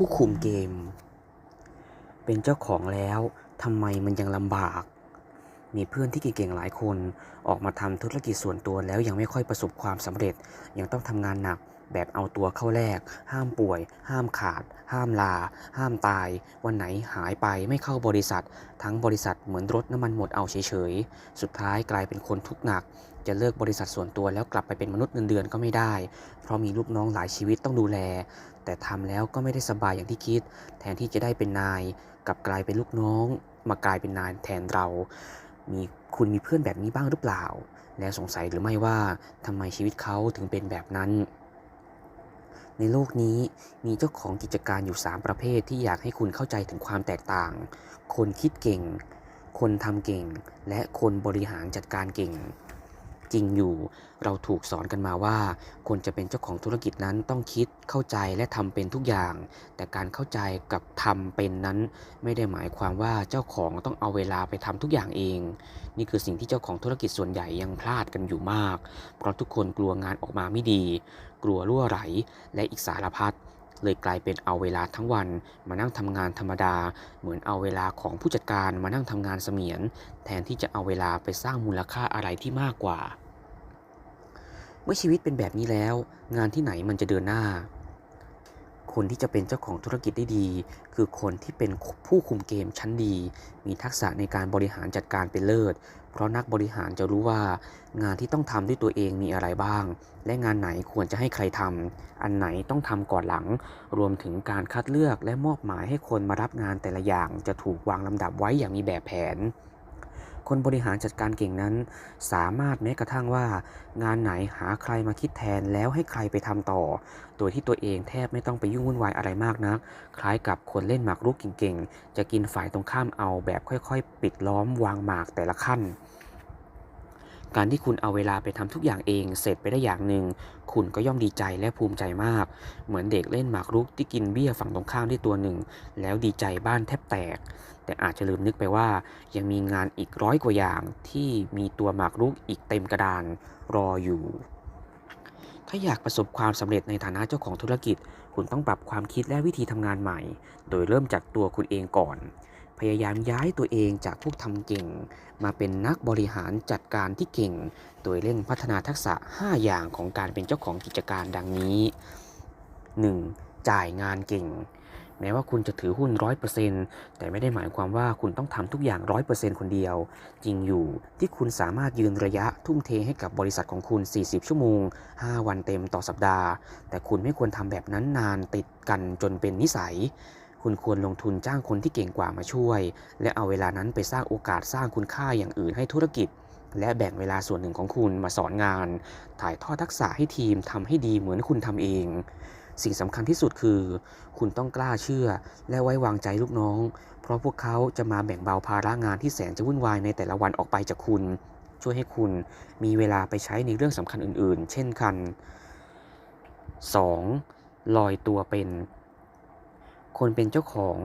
ผู้คุมเกม เป็นเจ้าของแล้วทำไมมันยังลำบาก มีเพื่อนที่เก่งๆหลายคน ออกมาทำธุรกิจส่วนตัวแล้วยังไม่ค่อยประสบความสำเร็จ ยังต้องทำงานหนักแบบเอาตัวเข้าแลกห้ามป่วย ห้ามขาด ห้ามลา ห้ามตาย วันไหนหายไปไม่เข้าบริษัท ทั้งบริษัทเหมือนรถน้ำมันหมดเอาเฉยๆ สุดท้ายกลายเป็นคนทุกข์หนัก จะเลิกบริษัทส่วนตัวแล้วกลับไปเป็นมนุษย์เงินเดือนก็ไม่ได้ เพราะมีลูกน้องหลายชีวิตต้องดูแล แต่ทำแล้วก็ไม่ได้สบายอย่างที่คิด แทนที่จะได้เป็นนายกลับกลายเป็นลูกน้อง มากลายเป็นนายแทนเรา มีคุณมีเพื่อนแบบนี้บ้างหรือเปล่า แล้วสงสัยหรือไม่ว่าทำไมชีวิตเขาถึงเป็นแบบนั้น ในโลกนี้มีเจ้าของกิจการอยู่ 3 ประเภทที่อยากให้คุณเข้าใจถึงความแตกต่าง คนคิดเก่ง คนทำเก่ง และคนบริหารจัดการเก่ง จริงอยู่ เราถูกสอนกันมาว่า คนจะเป็นเจ้าของธุรกิจนั้นต้องคิดเข้าใจและทำเป็นทุกอย่าง แต่การเข้าใจกับทำเป็นนั้น ไม่ได้หมายความว่าเจ้าของต้องเอาเวลาไปทำทุกอย่างเอง นี่คือสิ่งที่เจ้าของธุรกิจส่วนใหญ่ยังพลาดกันอยู่มาก เพราะทุกคนกลัวงานออกมาไม่ดี กลัวรั่วไหลและอีกสารพัดเลยกลายเป็นเอาเวลาทั้งวันมานั่งทำงานธรรมดา เหมือนเอาเวลาของผู้จัดการมานั่งทำงานเสมียน แทนที่จะเอาเวลาไปสร้างมูลค่าอะไรที่มากกว่า มื่อชีวิตเป็นแบบนี้แล้ว งานที่ไหนมันจะเดินหน้า คนที่จะเป็นเจ้าของธุรกิจได้ดี คือคนที่เป็นผู้คุมเกมชั้นดี มีทักษะในการบริหารจัดการเป็นเลิศ เพราะนักบริหารจะรู้ว่า งานที่ต้องทำด้วยตัวเองมีอะไรบ้าง และงานไหนควรจะให้ใครทำอันไหนต้องทำก่อนหลัง รวมถึงการคัดเลือกและมอบหมายให้คนมารับงานแต่ละอย่างจะถูกวางลำดับไว้อย่างมีแบบแผน คนบริหารจัดการเก่งนั้น สามารถแม้กระทั่งว่า งานไหนหาใครมาคิดแทนแล้วให้ใครไปทำต่อ โดยที่ตัวเองแทบไม่ต้องไปยุ่งวุ่นวายอะไรมากนัก คล้ายกับคนเล่นหมากรุกเก่งๆ จะกินฝ่ายตรงข้ามเอาแบบค่อยๆ ปิดล้อมวางหมากแต่ละขั้น การที่คุณเอาเวลาไปทำทุกอย่างเอง เสร็จไปได้อย่างหนึ่ง คุณก็ย่อมดีใจและภูมิใจมาก เหมือนเด็กเล่นหมากรุกที่กินเบี้ยฝั่งตรงข้ามได้ตัวหนึ่ง แล้วดีใจบ้านแทบแตก แต่อาจจะลืมนึกไปว่า ยังมีงานอีกร้อยกว่าอย่างที่มีตัวหมากรุกอีกเต็มกระดานรออยู่ ถ้าอยากประสบความสำเร็จในฐานะเจ้าของธุรกิจ คุณต้องปรับความคิดและวิธีทำงานใหม่ โดยเริ่มจากตัวคุณเองก่อน พยายามย้ายตัวเองจากพวกทำเก่ง มาเป็นนักบริหารจัดการที่เก่ง โดยเร่งพัฒนาทักษะ 5 อย่างของการเป็นเจ้าของกิจการดังนี้ 1. จ่ายงานเก่ง แม้ว่าคุณจะถือหุ้น 100%แต่ไม่ได้หมายความว่าคุณต้องทำทุกอย่าง 100%คนเดียว จริงอยู่ที่คุณสามารถยืนระยะทุ่มเทให้กับบริษัทของคุณ 40 ชั่วโมง 5 วันเต็มต่อสัปดาห์ แต่คุณไม่ควรทำแบบนั้นนานติดกันจนเป็นนิสัย คุณควรลงทุนจ้างคนที่เก่งกว่ามาช่วย และเอาเวลานั้นไปสร้างโอกาสสร้างคุณค่าอย่างอื่นให้ธุรกิจ และแบ่งเวลาส่วนหนึ่งของคุณมาสอนงาน ถ่ายทอดทักษะให้ทีมทำให้ดีเหมือนคุณทำเอง สิ่งสำคัญที่สุดคือ คุณต้องกล้าเชื่อ และไว้วางใจลูกน้อง เพราะพวกเขาจะมาแบ่งเบาภาระงานที่แสนจะวุ่นวายในแต่ละวันออกไปจากคุณ ช่วยให้คุณมีเวลาไปใช้ในเรื่องสำคัญอื่น ๆ เช่นกัน 2. ลอยตัวเป็น คนเป็นเจ้าของ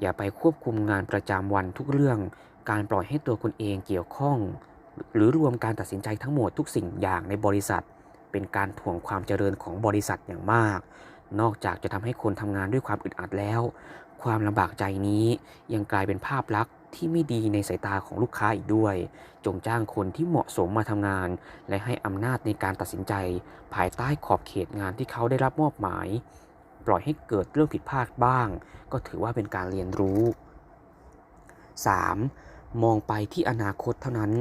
อย่าไปควบคุมงานประจำวันทุกเรื่อง การปล่อยให้ตัวคุณเองเกี่ยวข้อง หรือรวมการตัดสินใจทั้งหมดทุกสิ่งอย่างในบริษัท เป็นการถ่วงความเจริญของบริษัทอย่างมาก นอกจากจะทำให้คนทำงานด้วยความอึดอัดแล้ว ความลำบากใจนี้ยังกลายเป็นภาพลักษณ์ที่ไม่ดีในสายตาของลูกค้าอีกด้วย จงจ้างคนที่เหมาะสมมาทำงาน และให้อำนาจในการตัดสินใจ ภายใต้ขอบเขตงานที่เขาได้รับมอบหมาย ปล่อยให้เกิดเรื่องผิดพลาดบ้าง ก็ถือว่าเป็นการเรียนรู้ 3. มองไปที่อนาคตเท่านั้น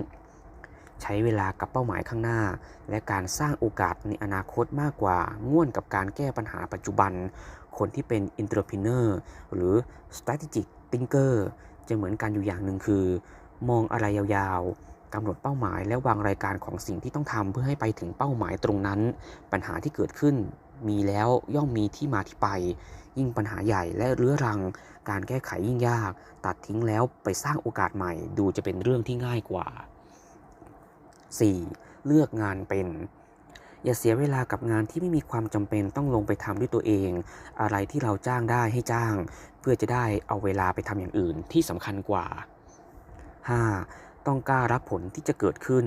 ใช้เวลากับเป้าหมายข้างหน้า และการสร้างโอกาสในอนาคตมากกว่าง่วนกับการแก้ปัญหาปัจจุบัน คนที่เป็น entrepreneur หรือ strategic thinker จะเหมือนกันอยู่อย่างหนึ่งคือ มองอะไรยาวๆกำหนดเป้าหมายและวางรายการของสิ่งที่ต้องทำเพื่อให้ไปถึงเป้าหมายตรงนั้น ปัญหาที่เกิดขึ้น มีแล้วย่อมมีที่มาที่ไป ยิ่งปัญหาใหญ่และเรื้อรัง การแก้ไขยิ่งยาก ตัดทิ้งแล้วไปสร้างโอกาสใหม่ ดูจะเป็นเรื่องที่ง่ายกว่า 4. เลือกงานเป็น อย่าเสียเวลากับงานที่ไม่มีความจำเป็นต้องลงไปทำด้วยตัวเอง อะไรที่เราจ้างได้ให้จ้าง เพื่อจะได้เอาเวลาไปทำอย่างอื่นที่สำคัญกว่า 5. ต้องกล้ารับผลที่จะเกิดขึ้น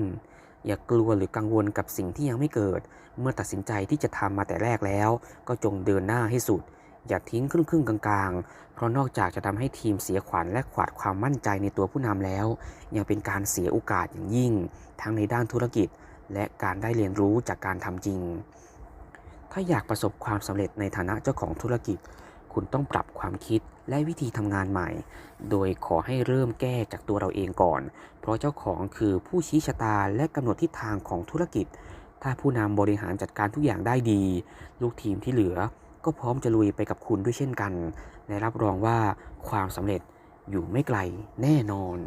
อย่ากลัวหรือกังวลกับสิ่งที่ยังไม่เกิด เมื่อตัดสินใจที่จะทำมาแต่แรกแล้ว ก็จงเดินหน้าให้สุด อย่าทิ้งครึ่งๆกลางๆ เพราะนอกจากจะทำให้ทีมเสียขวัญและขาดความมั่นใจในตัวผู้นำแล้ว ยังเป็นการเสียโอกาสอย่างยิ่ง ทั้งในด้านธุรกิจ และการได้เรียนรู้จากการทำจริง ถ้าอยากประสบความสำเร็จในฐานะเจ้าของธุรกิจ คุณต้องปรับความคิดและวิธีทำงานใหม่ โดยขอให้เริ่มแก้จากตัวเราเองก่อน เพราะเจ้าของคือผู้ชี้ชะตาและกำหนดทิศทางของธุรกิจ ถ้าผู้นำบริหารจัดการทุกอย่างได้ดี ลูกทีมที่เหลือก็พร้อมจะลุยไปกับคุณด้วยเช่นกัน และรับรองว่าความสำเร็จอยู่ไม่ไกลแน่นอน